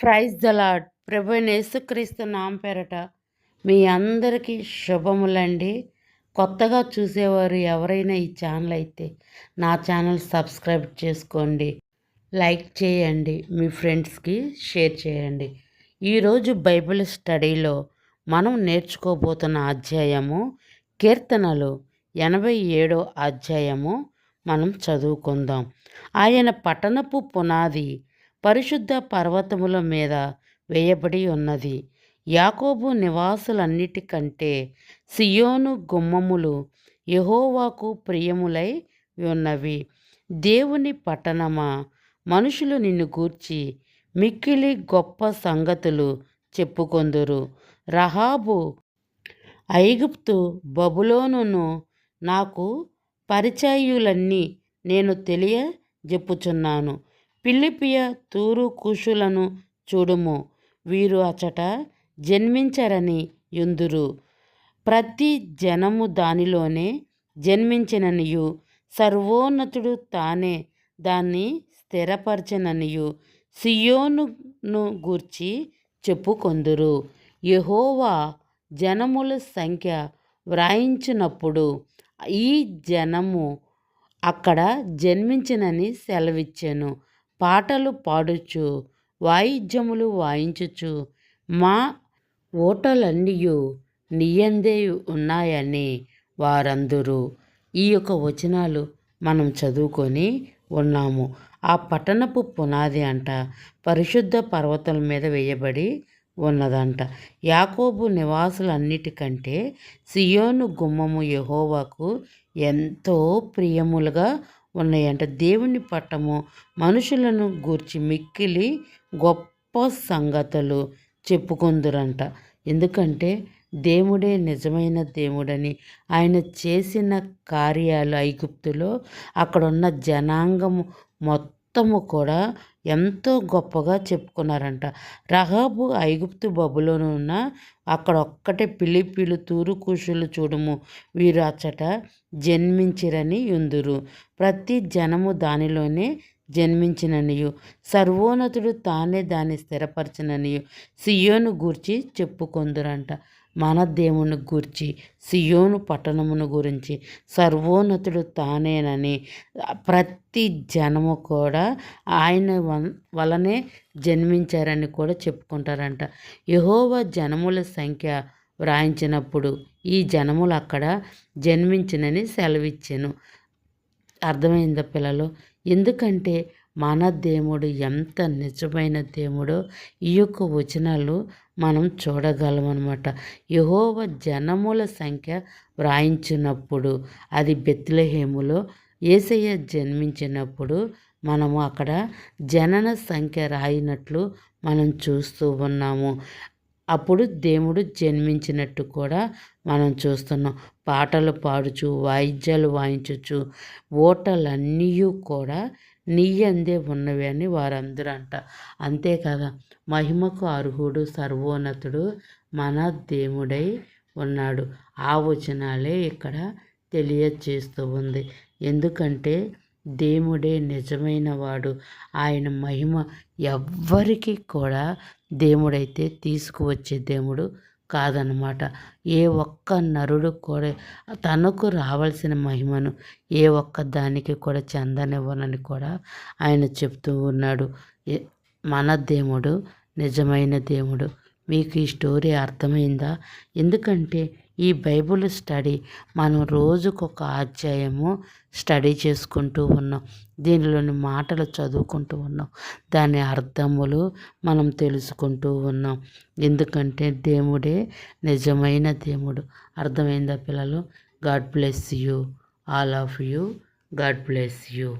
Praise the lord ప్రభు యేసుక్రీస్తు నామ పేరట మీ అందరికీ శుభములండి. కొత్తగా చూసేవారు ఎవరైనా ఈ ఛానల్ అయితే నా ఛానల్ సబ్స్క్రైబ్ చేసుకోండి. లైక్ చేయండి. మీ ఫ్రెండ్స్కి షేర్ చేయండి. ఈరోజు బైబిల్ స్టడీలో మనం నేర్చుకోబోతున్న అధ్యాయము కీర్తనలు ఎనభై ఏడో అధ్యాయము మనం చదువుకుందాం. ఆయన పట్టణపు పునాది పరిశుద్ధ పర్వతముల మీద వేయబడి ఉన్నది. యాకోబు నివాసులన్నిటికంటే సియోను గుమ్మములు యహోవాకు ప్రియములై ఉన్నవి. దేవుని పట్టణమా? మనుషులు నిన్ను గూర్చి మిక్కిలి గొప్ప సంగతులు చెప్పుకొందురు. రహాబు ఐగుప్తు బబులోనును నాకు పరిచయులన్నీ నేను తెలియ పిల్లిపియ పిలిపియ తూరు కూషులను చూడుము. వీరు అచట జన్మించరని యుందురు. ప్రతి జనము దానిలోనే జన్మించిననియు. సర్వోన్నతుడు తానే దాన్ని స్థిరపరచననియు. సియోనును గూర్చి చెప్పుకొందురు. యహోవా జనముల సంఖ్య వ్రాయించినప్పుడు ఈ జనము అక్కడ జన్మించినని సెలవిచ్చాను. పాటలు పాడుచు వాయిద్యములు వాయించుచు మా ఓటలన్నీయు నీయందే ఉన్నాయని వారందరూ ఈ యొక్క వచనాలు మనం చదువుకొని ఉన్నాము. ఆ పట్టణపు పునాది అంట పరిశుద్ధ పర్వతం మీద వేయబడి ఉన్నదంట. యాకోబు నివాసులన్నిటికంటే సియోను గుమ్మము యహోవాకు ఎంతో ప్రియములుగా ఉన్నాయంట. దేవుని పట్టము మనుషులను గూర్చి మిక్కిలి గొప్ప సంగతులు చెప్పుకుందురంట. ఎందుకంటే దేవుడే నిజమైన దేవుడని ఆయన చేసిన కార్యాలు ఐగుప్తులో అక్కడున్న జనాంగము మొత్తము కూడా ఎంతో గొప్పగా చెప్పుకున్నారంట. రహాబు ఐగుప్తు బబులోను ఉన్న అక్కడ ఒక్కటే పిలిపిలు తూరు కూషులు చూడుము. వీరు అచ్చట జన్మించిరని ఉందురు ప్రతి జనము దానిలోనే జన్మించిననియు. సర్వోన్నతుడు తానే దాన్ని స్థిరపరచననియు. సియోను గూర్చి చెప్పుకొందురంట. మన దేవుని గురించి సియోను పట్టణమును గురించి సర్వోన్నతుడు తానేనని ప్రతి జనము కూడా ఆయన వలనే జన్మించారని కూడా చెప్పుకుంటారంట. యహోవ జనముల సంఖ్య వ్రాయించినప్పుడు ఈ జనములు అక్కడ జన్మించినని సెలవిచ్చాను. అర్థమైందా పిల్లలు? ఎందుకంటే మన దేవుడు ఎంత నిజమైన దేవుడో ఈ యొక్క వచనాలు మనం చూడగలమన్నమాట యహోవ జనముల సంఖ్య వ్రాయించినప్పుడు అది బెత్లహేములో ఏసయ్య జన్మించినప్పుడు మనము అక్కడ జనన సంఖ్య రాయినట్లు మనం చూస్తూ ఉన్నాము. అప్పుడు దేవుడు జన్మించినట్టు కూడా మనం చూస్తున్నాం. పాటలు పాడుచు వాయిద్యాలు వాయించచ్చు ఓటలన్నీ కూడా నీ అందే ఉన్నవి అని వారందరూ అంట అంతే కదా మహిమకు అర్హుడు సర్వోన్నతుడు మన దేవుడై ఉన్నాడు. ఆ వచనాలే ఇక్కడ తెలియచేస్తూ ఉంది. ఎందుకంటే దేవుడే నిజమైన వాడు. ఆయన మహిమ ఎవ్వరికి కూడా దేవుడైతే తీసుకువచ్చే దేవుడు కాదనమాట. ఏ ఒక్క నరుడు కూడా తనకు రావాల్సిన మహిమను ఏ ఒక్క దానికి కూడా చెందనివ్వనని కూడా ఆయన చెప్తూ ఉన్నాడు. మన దేవుడు నిజమైన దేవుడు మీకు ఈ స్టోరీ అర్థమైందా? ఎందుకంటే ఈ బైబుల్ స్టడీ మనం రోజుకొక అధ్యాయము స్టడీ చేసుకుంటూ ఉన్నాం. దీనిలోని మాటలు చదువుకుంటూ ఉన్నాం. దాని అర్థములు మనం తెలుసుకుంటూ ఉన్నాం. ఎందుకంటే దేవుడే నిజమైన దేవుడు. అర్థమైందా పిల్లలు? God bless you. All of you. God bless you.